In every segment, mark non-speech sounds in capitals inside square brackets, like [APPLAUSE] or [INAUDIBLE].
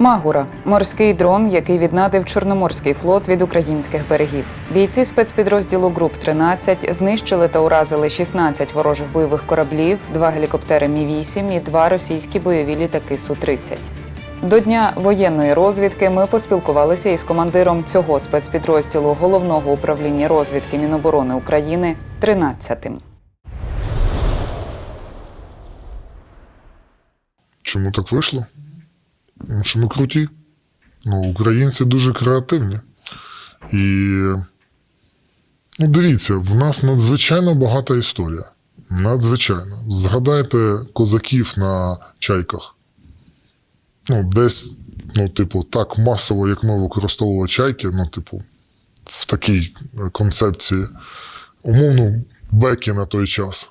Магура морський дрон, який віднадив Чорноморський флот від українських берегів. Бійці спецпідрозділу Груп 13 знищили та уразили 16 ворожих бойових кораблів, два гелікоптери Мі 8 і два російські бойові літаки Су 30 До дня воєнної розвідки ми поспілкувалися із командиром цього спецпідрозділу головного управління розвідки Міноборони України 13-тим. Чому так вийшло? Що ми круті. Ну, українці дуже креативні. І ну, дивіться, в нас надзвичайно багата історія. Надзвичайно. Згадайте козаків на чайках. Ну, десь, ну, типу, так масово, як ми використовували чайки, ну, типу, в такій концепції. Умовно, беки на той час.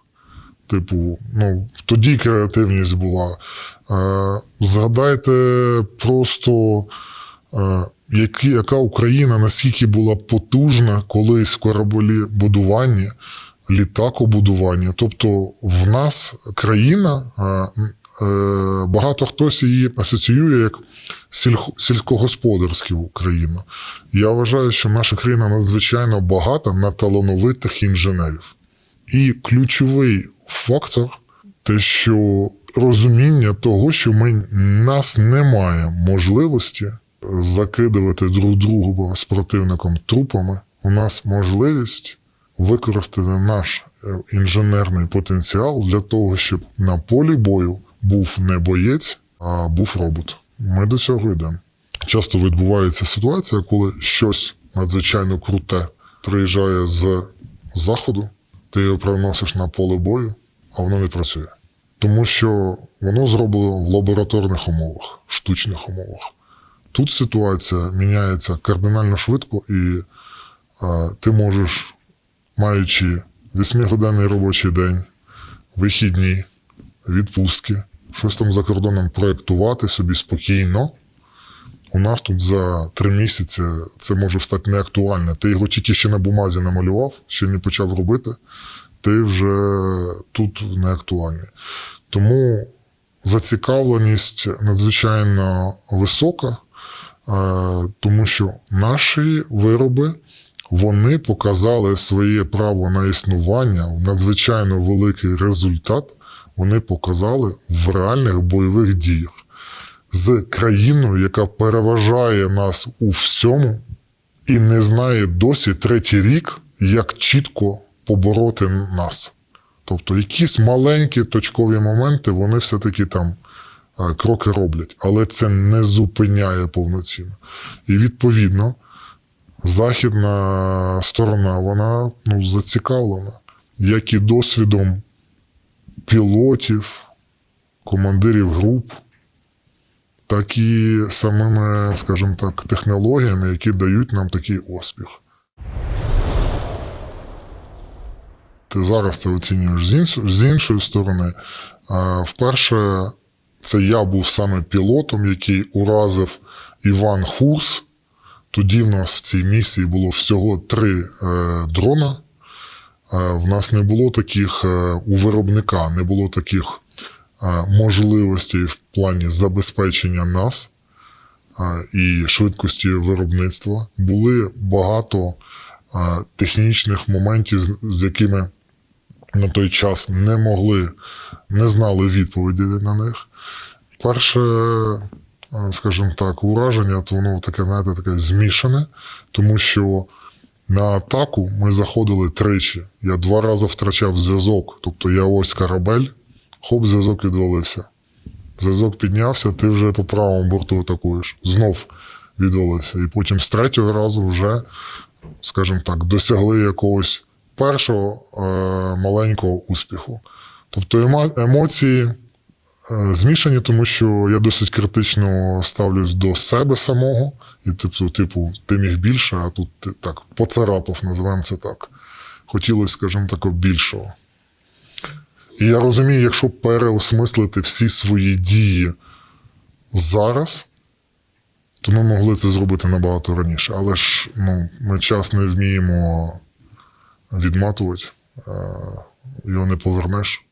Типу, ну, тоді креативність була. Е, згадайте просто, е, які, яка Україна наскільки була потужна колись в кораблебудуванні, літакобудуванні. Тобто в нас країна, е, е, багато хтось її асоціює як сільх- сільськогосподарську країну. Я вважаю, що наша країна надзвичайно багата на талановитих інженерів. І ключовий фактор те, що розуміння того, що ми нас немає можливості закидувати друг друга з противником трупами. У нас можливість використати наш е, інженерний потенціал для того, щоб на полі бою був не боєць, а був робот. Ми до цього йдемо. Часто відбувається ситуація, коли щось надзвичайно круте приїжджає з заходу, ти його приносиш на поле бою, а воно не працює. Тому що воно зроблено в лабораторних умовах, штучних умовах. Тут ситуація міняється кардинально швидко, і е, ти можеш, маючи 8-годинний робочий день, вихідні, відпустки, щось там за кордоном проєктувати собі спокійно. У нас тут за три місяці це може стати неактуально. Ти його тільки ще на бумазі намалював, ще не почав робити, ти вже тут неактуальний. Тому зацікавленість надзвичайно висока, е, тому що наші вироби вони показали своє право на існування, надзвичайно великий результат. Вони показали в реальних бойових діях з країною, яка переважає нас у всьому і не знає досі третій рік, як чітко побороти нас. Тобто якісь маленькі точкові моменти, вони все-таки там е, кроки роблять, але це не зупиняє повноцінно. І відповідно, західна сторона, вона ну, зацікавлена, як і досвідом пілотів, командирів груп, так і самими, скажімо так, технологіями, які дають нам такий успіх. Ти зараз це оцінюєш з, інш- з іншої сторони. Вперше це я був саме пілотом, який уразив Іван Хурс. Тоді в нас в цій місії було всього три е, дрона. Е, в нас не було таких е, у виробника, не було таких можливостей в плані забезпечення нас і швидкості виробництва. Були багато технічних моментів, з- якими на той час не могли, не знали відповіді на них. Перше, скажімо так, ураження, то воно таке, знаєте, таке змішане, тому що на атаку ми заходили тричі. Я два рази втрачав зв'язок. Тобто я ось корабель, хоп, зв'язок відвалився. Зв'язок піднявся, ти вже по правому борту атакуєш. Знов відвалився. І потім з третього разу вже, скажімо так, досягли якогось першого е, маленького успіху. Тобто емо- емоції е, змішані, тому що я досить критично ставлюсь до себе самого. І типу, типу, ти міг більше, а тут ти так поцарапав, називаємо це так. Хотілося, скажімо так, більшого. І я розумію, якщо переосмислити всі свої дії зараз, то ми могли це зробити набагато раніше. Але ж ну, ми час не вміємо відматувати, його не повернеш.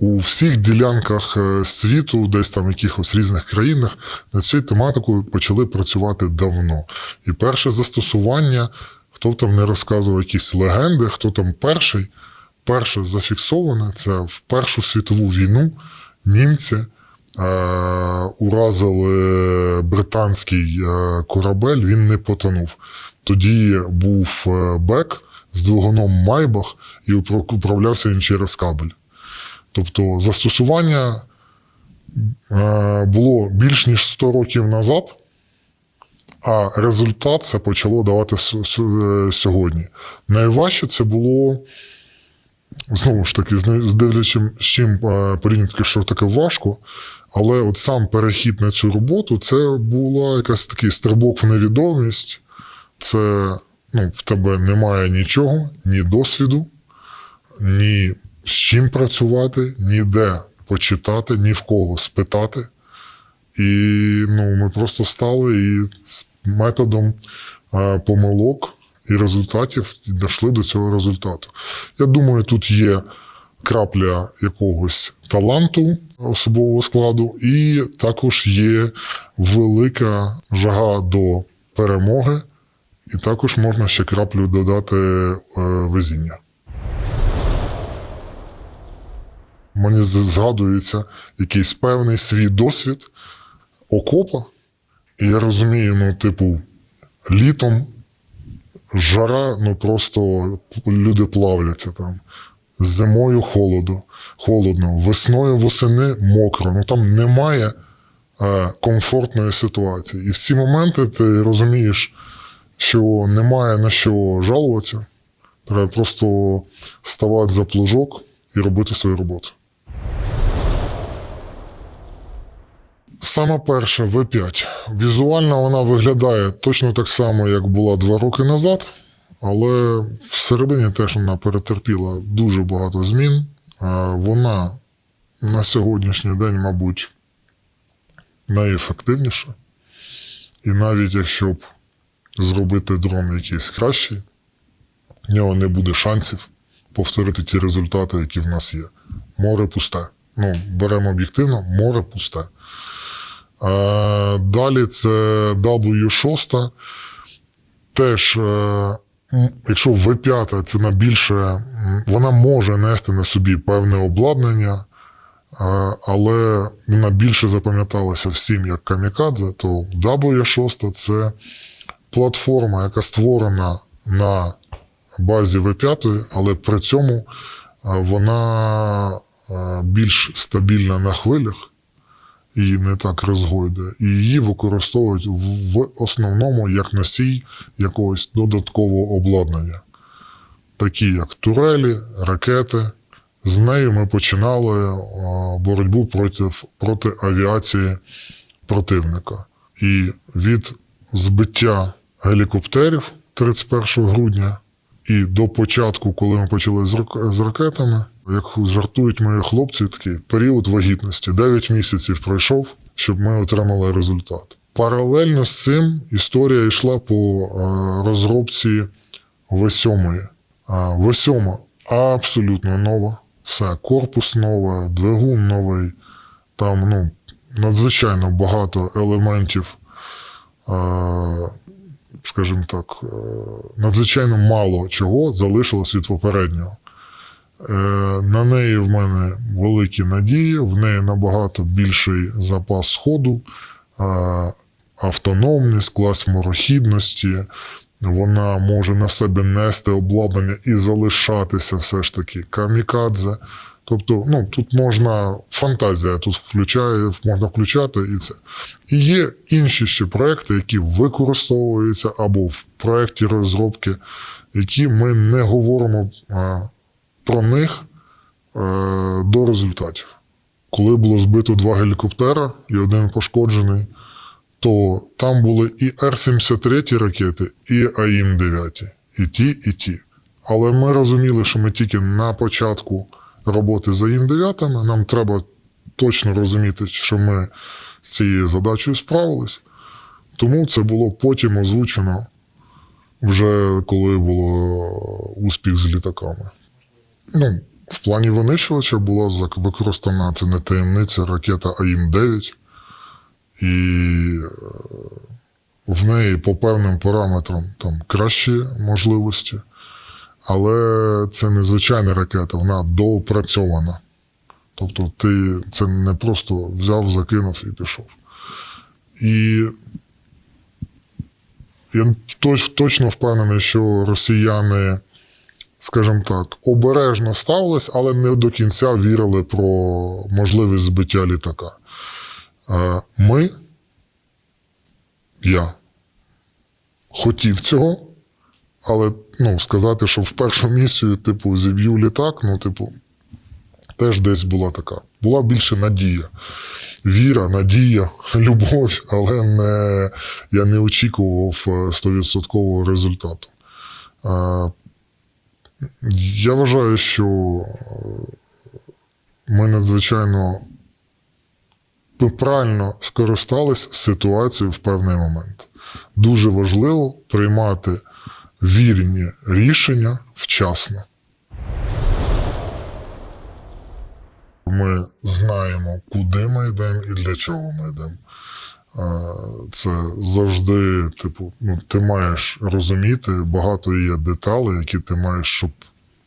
У всіх ділянках е, світу, десь там якихось різних країнах, над цією тематикою почали працювати давно. І перше застосування, хто там не розказував якісь легенди, хто там перший, перше зафіксоване це в Першу світову війну німці е, уразили британський е, корабель, він не потонув. Тоді був е, бек з двигуном Майбах і управлявся він через кабель. Тобто застосування було більш ніж 100 років назад, а результат це почало давати е, сьогодні. Найважче це було, знову ж таки, з дивлячим, з чим е, порівняти, що таке важко. Але от сам перехід на цю роботу це була якась такий стрибок в невідомість. Це ну, в тебе немає нічого, ні досвіду, ні з чим працювати, ні де почитати, ні в кого спитати. І ну, ми просто стали і методом е, помилок і результатів дійшли до цього результату. Я думаю, тут є крапля якогось таланту особового складу, і також є велика жага до перемоги, і також можна ще краплю додати е, везіння. Мені згадується якийсь певний свій досвід окопа, і я розумію, ну, типу, літом жара, ну просто люди плавляться там. Зимою холоду, холодно, весною восени мокро. Ну там немає е, комфортної ситуації. І в ці моменти ти розумієш, що немає на що жалуватися. Треба просто ставати за плужок і робити свою роботу. Саме перша В5. Візуально вона виглядає точно так само, як була два роки назад, але всередині теж вона перетерпіла дуже багато змін. Е, Вона на сьогоднішній день, мабуть, найефективніша. І навіть якщо б зробити дрон якийсь кращий, в нього не буде шансів повторити ті результати, які в нас є. Море пусте. Ну, беремо об'єктивно, море пусте. Е, Далі це W6. Теж, е, якщо V5 це на більше, вона може нести на собі певне обладнання, е, але вона більше запам'яталася всім як камікадзе, то W6 це платформа, яка створена на базі V5, але при цьому вона більш стабільна на хвилях і не так розгойдує. І її використовують в- основному як носій якогось додаткового обладнання, такі як турелі, ракети. З нею ми починали е, боротьбу проти, проти авіації противника. І від збиття гелікоптерів 31 грудня і до початку, коли ми почали з ракетами, як жартують мої хлопці, такий період вагітності. 9 місяців пройшов, щоб ми отримали результат. Паралельно з цим історія йшла по е, розробці В7. В7 абсолютно нова. Все, корпус новий, двигун новий. Там ну, надзвичайно багато елементів е, скажімо так, е, надзвичайно мало чого залишилось від попереднього. Е, На неї в мене великі надії, в неї набагато більший запас ходу, автономність, клас морохідності. Вона може на себе нести обладнання і залишатися все ж таки камікадзе. Тобто, ну, тут можна фантазія тут включає, можна включати і це. І є інші ще проекти, які використовуються або в проєкті розробки, які ми не говоримо про них е, до результатів. Коли було збито два гелікоптера і один пошкоджений, то там були і Р-73 ракети, і АІМ-9, і ті, і ті. Але ми розуміли, що ми тільки на початку роботи з АІМ-9, нам треба точно розуміти, що ми з цією задачею справились. Тому це було потім озвучено вже коли було успіх з літаками. Ну, В плані винищувача була використана це не таємниця ракета АІМ-9, і е, в неї по певним параметрам там кращі можливості, але це не звичайна ракета, вона доопрацьована. Тобто ти це не просто взяв, закинув і пішов. І я точно впевнений, що росіяни, скажімо так, обережно ставились, але не до кінця вірили про можливість збиття літака. Е, Ми, я, хотів цього, але ну, сказати, що в першу місію, типу, зіб'ю літак, ну, типу, теж десь була така. Була більше надія. Віра, надія, [LAUGHS] любов, але не, я не очікував е, 100% результату. Я вважаю, що е, ми надзвичайно правильно скористались ситуацією в певний момент. Дуже важливо приймати вірні рішення вчасно. Ми знаємо, куди ми йдемо і для чого ми йдемо. Е, Це завжди, типу, ну, ти маєш розуміти, багато є деталей, які ти маєш, щоб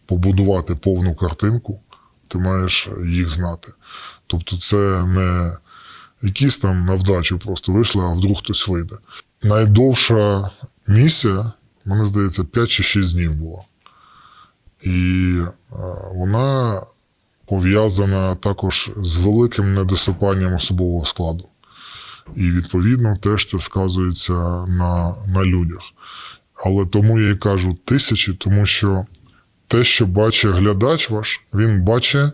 побудувати повну картинку, ти маєш їх знати. Тобто, це не якісь там на вдачу просто вийшли, а вдруг хтось вийде. Найдовша місія, мені здається, 5 чи 6 днів була. І е, вона пов'язана також з великим недосипанням особового складу. І відповідно теж це сказується на, на людях. Але тому я і кажу тисячі, тому що те, що бачить глядач ваш, він бачить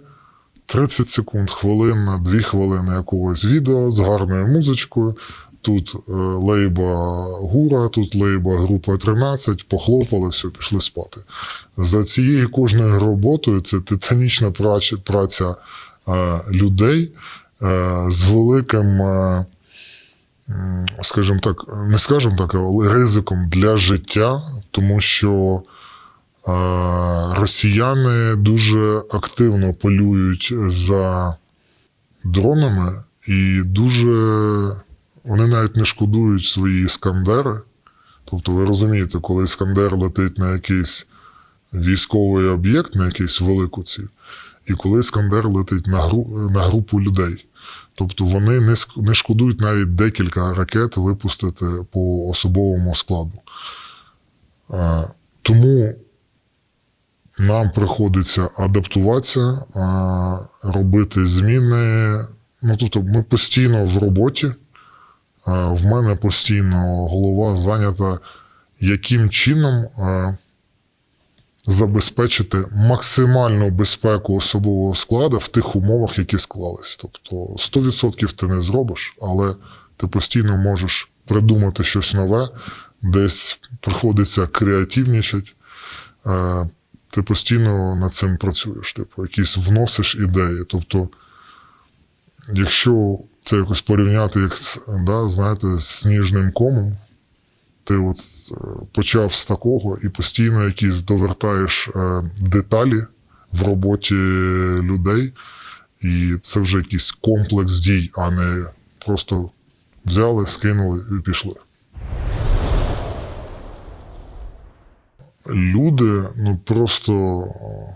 30 секунд, хвилина, 2 хвилини якогось відео з гарною музичкою. Тут е, лейба гура, тут лейба група 13, похлопали, все, пішли спати. За цією кожною роботою це титанічна праця, е, людей е, з великим, скажімо так, не скажімо так, але ризиком для життя, тому що росіяни дуже активно полюють за дронами і дуже вони навіть не шкодують свої іскандери. Тобто, ви розумієте, коли іскандер летить на якийсь військовий об'єкт, на якийсь велику ціль, і коли іскандер летить на, гру, на групу людей. Тобто вони не, шкодують навіть декілька ракет випустити по особовому складу. Е, Тому нам приходиться адаптуватися, е, робити зміни. Ну, тобто, ми постійно в роботі. Е, В мене постійно голова зайнята, яким чином забезпечити максимальну безпеку особового складу в тих умовах, які склались. Тобто 100% ти не зробиш, але ти постійно можеш придумати щось нове, десь приходиться креативнічати. Е, Ти постійно над цим працюєш, типу, якісь вносиш ідеї. Тобто, якщо це якось порівняти, як да, знаєте, з сніжним комом, ти от е, почав з такого і постійно якісь довертаєш е, деталі в роботі людей, і це вже якийсь комплекс дій, а не просто взяли, скинули і пішли. Люди, ну просто е,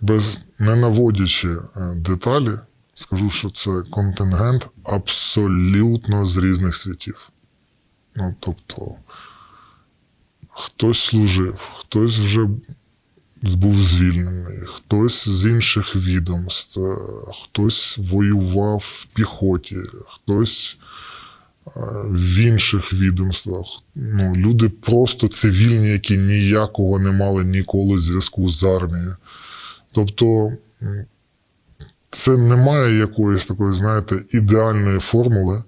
без не наводячи деталі, скажу, що це контингент абсолютно з різних світів. Ну, тобто, хтось служив, хтось вже був звільнений, хтось з інших відомств, хтось воював в піхоті, хтось е, в інших відомствах. Ну, люди просто цивільні, які ніякого не мали ніколи зв'язку з армією. Тобто, це немає якоїсь такої, знаєте, ідеальної формули.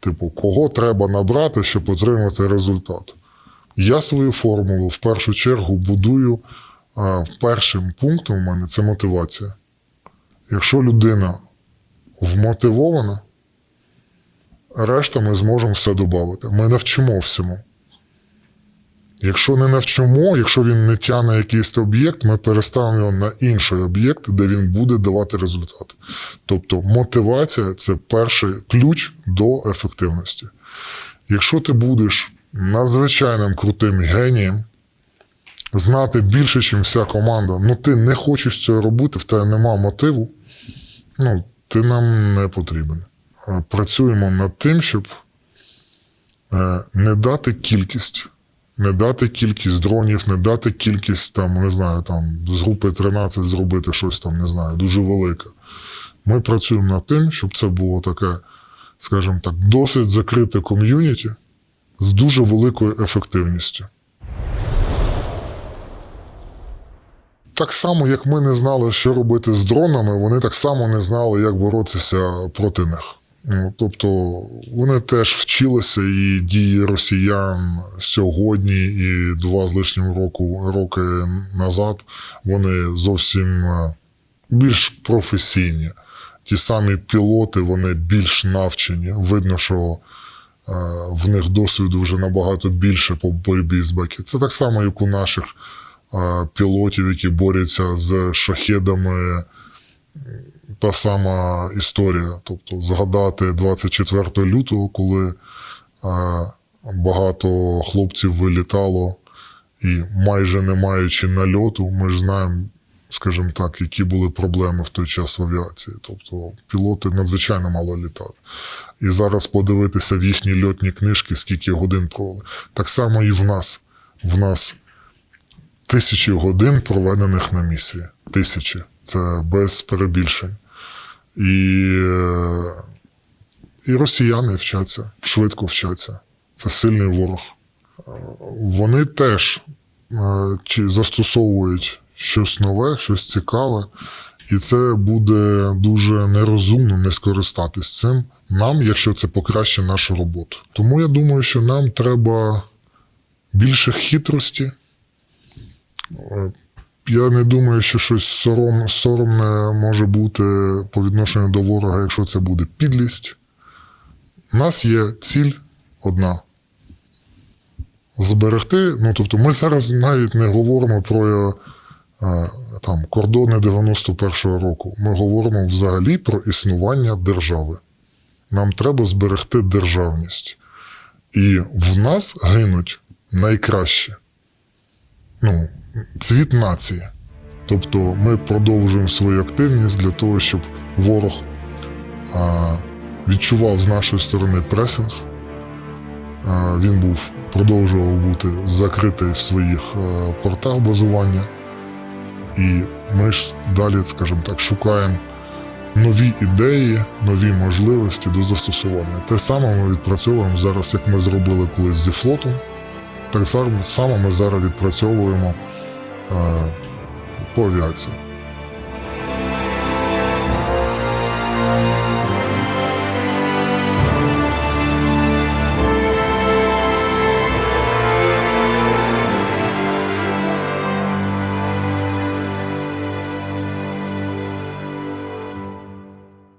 Типу, кого треба набрати, щоб отримати результат. Я свою формулу в першу чергу будую а, першим пунктом у мене це мотивація. Якщо людина вмотивована, решта ми зможемо все додати. Ми навчимо всьому. Якщо не навчимо, якщо він не тягне якийсь об'єкт, ми переставимо його на інший об'єкт, де він буде давати результат. Тобто мотивація це перший ключ до ефективності. Якщо ти будеш надзвичайним крутим генієм, знати більше, ніж вся команда, ну ти не хочеш цього робити, в тебе нема мотиву, ну, ти нам не потрібен. Е, Працюємо над тим, щоб е, не дати кількість, не дати кількість дронів, не дати кількість там, не знаю, там з групи 13 зробити щось там, не знаю, дуже велике. Ми працюємо над тим, щоб це було таке, скажімо так, досить закрите ком'юніті з дуже великою ефективністю. Так само, як ми не знали, що робити з дронами, вони так само не знали, як боротися проти них. Тобто вони теж вчилися, і дії росіян сьогодні і два з лишнім року, роки назад вони зовсім е, більш професійні. Ті самі пілоти, вони більш навчені. Видно, що е, в них досвіду вже набагато більше по боротьбі з баки. Це так само, як у наших е, пілотів, які борються з шахедами. Та сама історія. Тобто, згадати 24 лютого, коли е, багато хлопців вилітало і майже не маючи нальоту, ми ж знаємо, скажімо так, які були проблеми в той час в авіації. Тобто пілоти надзвичайно мало літали. І зараз подивитися в їхні льотні книжки, скільки годин провели. Так само і в нас. В нас тисячі годин проведених на місії. Тисячі. Це без перебільшень. І, е, і росіяни вчаться, швидко вчаться. Це сильний ворог. Е, Вони теж е, чи застосовують щось нове, щось цікаве, і це буде дуже нерозумно не скористатись цим нам, якщо це покращить нашу роботу. Тому я думаю, що нам треба більше хитрості. Я не думаю, що щось сором, соромне може бути по відношенню до ворога, якщо це буде підлість. У нас є ціль одна. Зберегти. Ну, тобто, ми зараз навіть не говоримо про е, там, кордони 91-го року. Ми говоримо взагалі про існування держави. Нам треба зберегти державність. І в нас гинуть найкраще. Ну, цвіт нації. Тобто ми продовжуємо свою активність для того, щоб ворог а, відчував з нашої сторони пресинг. А, він був, продовжував бути закритий в своїх а, портах базування. І ми ж далі, скажімо так, шукаємо нові ідеї, нові можливості до застосування. Те саме ми відпрацьовуємо зараз, як ми зробили колись зі флотом. Так само ми зараз відпрацьовуємо е, по авіації.